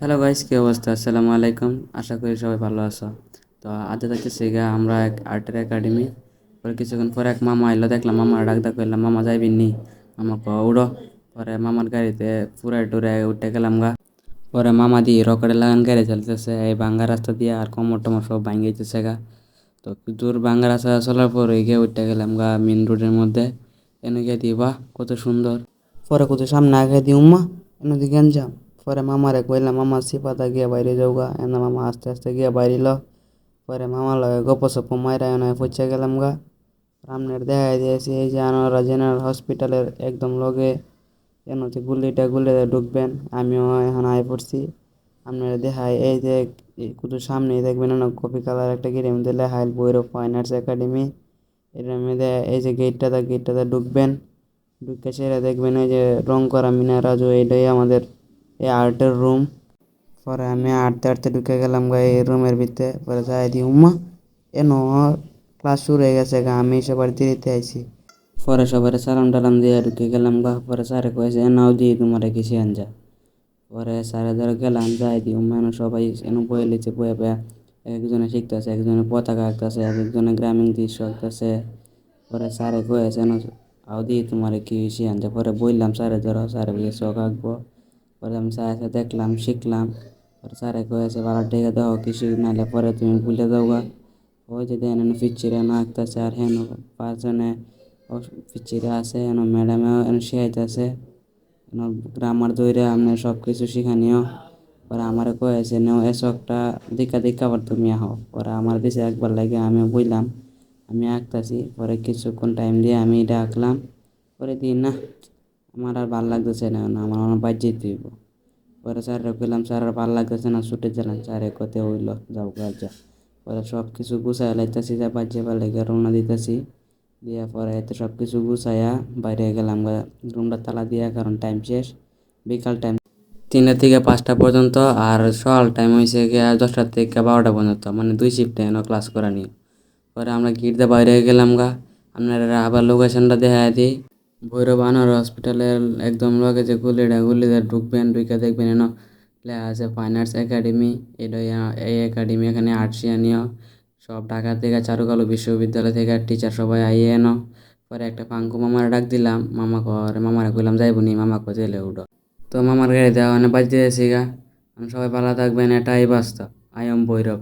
Hello guys, কী অবস্থা? আসসালামু আলাইকুম। আশা করি সবাই ভালো আছো। তো আজ যাচ্ছি গা আমরা এক আর্টের একাডেমি পরে কিছুক্ষণ পরে এক মামা এলো দেখলাম মামার ডাক ডাক করলাম মামা, যাইবি নি? মামা ক উড়ো। পরে মামার গাড়িতে পুরা টুরে উঠে গেলাম গা। পরে মামা দিয়ে রকেটে লাগান গাড়ি চলতেছে এই ভাঙ্গা রাস্তা দিয়ে আর কমর টমর সব ভাঙে যেতেছে গা। তো দূর ভাঙ্গা রাস্তা চলার পর গিয়ে উঠে গেলাম গা মেন রোডের মধ্যে। এনে গিয়ে দিয়ে, বাহ, কত সুন্দর। পরে কত সামনে আগে দিই উম্মা এনে দিকে যাম পরে মামারে কইলাম মামা সিপাতা গিয়ে বাইরে যাওগা এনে মামা আস্তে আস্তে গিয়ে বাইরিল পরে মামা লগে গপ সপ মাইরা এনে পৌঁছে গেলাম গা সামনের দেখাই দিয়েছি এই যে আনোয়ারা জেনারেল হসপিটালের একদম লগে এনতে গুলিটা গুলিতে ঢুকবেন আমিও এখন আয় পড়ছি আপনারা দেখাই এই যে কুতু সামনে দেখবেন না কপি কালার একটা গেটের মধ্যে লেখাইল ভৈরব ফাইন আর্টস একাডেমি এটার মধ্যে এই যে গেটটাতে গেটটাতে ঢুকবেন ঢুকে সেরা দেখবেন এই যে রং করা মিনারাজু এটাই আমাদের এই আর্টের রুম পরে আমি আটতে আটতে ঢুকে গেলাম গা, এই রুমের ভিতরে। পরে যাই দি, উম্মা এন ক্লাস শুরু হয়ে গেছে গা, আমি সবার দিতে আইছি। পরে সবার সালাম টালাম দিয়ে ঢুকে গেলাম গা, পরে স্যারে কয়েছে এনাও দিয়ে তোমার কিছু আনজা পরে স্যারে ধরে গেলাম, যাই দি, উম্মা, এনে সবাই এন বয়ে লিচ্ছে বয়ে বয়ে একজনে শিখতেছে, একজনে পতাকা আঁকতেছে এক একজনে গ্রামীণ দৃশ্য আঁকতেছে। পরে স্যারে কয়েছে আও দিয়ে তোমার কি আনজা পরে বললাম স্যারে, ধরো, স্যারে বলে শখ আঁকবো। পরে আমি স্যারের দেখলাম, শিখলাম। পরে স্যারে কয়েছে ভালো টেকে দাও কিছু নাহলে পরে তুমি ভুলে দাও গা ওই যে দেন এনে পিচ্ছিরে না আঁকতেছে আর হেন পাঁচজনে পিচ্ছিরে আছে এন ম্যাডামেও এন শিখাইতেছে। গ্রামার দইরে আপনি সব কিছু শিখানিও পরে আমারে কয়েছে, নেও এসবটা দিকা দিকা আবার তুমি আহো। পরে আমার দিছে একবার লাগে আমি বললাম আমি আঁকতাছি, পরে কিছুক্ষণ টাইম দিয়ে আমি এটা আঁকলাম। পরে দিই, না আমার আর ভালো লাগতেছে না আমার আমার বাদ যেতে হইব। পরে স্যারের কইলাম, স্যার আর ভালো লাগতেছে না, ছুটে গেলাম স্যারে কতে হইল, যাও গা যা। পরে সব কিছু গুছাই লাইতেছি, যা বাদ যাবার লেগে রওনা দিতেছি। দিয়ে পরে এতে সব কিছু গুছাইয়া বাইরে গেলাম রুমটা তালা দিয়া, কারণ টাইম শেষ, বিকাল টাইম। তিনটা থেকে পাঁচটা পর্যন্ত, আর সকাল টাইম হয়েছে গিয়ে দশটা থেকে বারোটা পর্যন্ত মানে দুই শিফটে এনে ক্লাস করা নিয়ে। পরে আমরা গিটতে বাইরে গেলাম গা, আপনারা আবার লোকেশনটা দেখা দিই। ভৈরব আনোয়ার হসপিটালের একদম লগে যে গুলিটা, গুলিতে ঢুকবেন ঢুকে দেখবেন এন, লেখা আছে ফাইন আর্টস একাডেমি এটা এই একাডেমি এখানে আর্টসিয়ানীয় সব ঢাকা থেকে, চারুকলা বিশ্ববিদ্যালয় থেকে টিচার সবাই আইয়ে এনো। পরে একটা পাঙ্কু মামার ডাক দিলাম, মামা কর মামারা কইলাম, যাইবো নি, মামা কো জেলে উঠো। তো মামার গাড়ি দেওয়া মানে বাজতে গা। সবাই ভালো থাকবেন, এটাই বাস্তব। I am Bhairab.